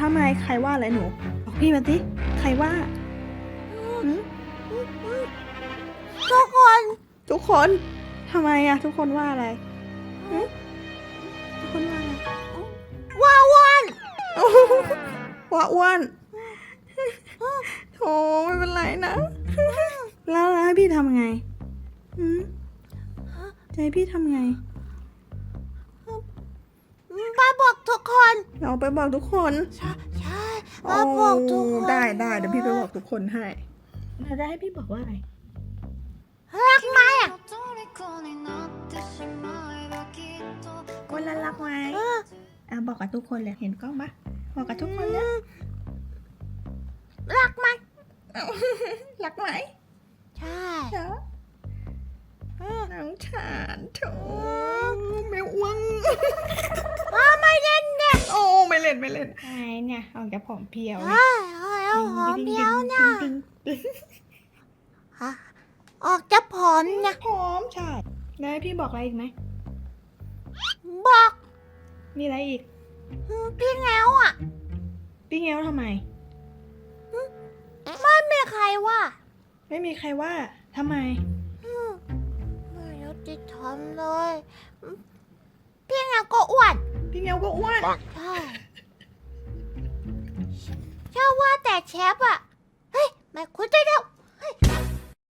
ทำไมใครว่าอะไรหนูบอกพี่มาสิใครว่าหืมทุกคนทุกคนทำไมอะทุกคนว่าอะไรหืมทุกคนว่าอะไรว่าวันว่าอ้วนโถไม่เป็นไรนะ แล้วแล้วให้พี่ทำไงหืมจะให้พี่ทำไง เราไปบอกทุกคนใช่ใช่มาบอกทุกคน ได้ได้เดี๋ยวพี่ไปบอกทุกคนให้เราจะให้พี่บอกว่าอะไรรักไหมอะคนละรักไหมเอออะบอกกับทุกคนเลยเห็นกล้องปะบอกกับทุกคนเลยรักไหมรักไหมใช่เช้าเออน้องฉานโถแมวอ้วง เล่นไม่เล่นไอ้เนี่ยออกจากผอมเพรียวเฮ้ยเฮ้ยเอาหอมเดียวเนี่ยฮะออกจะผอมเนี่ยผอมใช่แล้วให้พี่บอกอะไรอีกไหม บอกมีอะไรอีกพี่แงวอะ พี่เงี้ยวทำไม ไม่มีใครว่าไม่มีใครว่าทำไมอืมไม่ยุติธรรมเลยอืมพี่แงวก็อ้วน พี่เงี้ยวก็อ้วน ใช่ ว่าแต่เชฟอะเฮ้ยไม่คุ้นใจแล้ว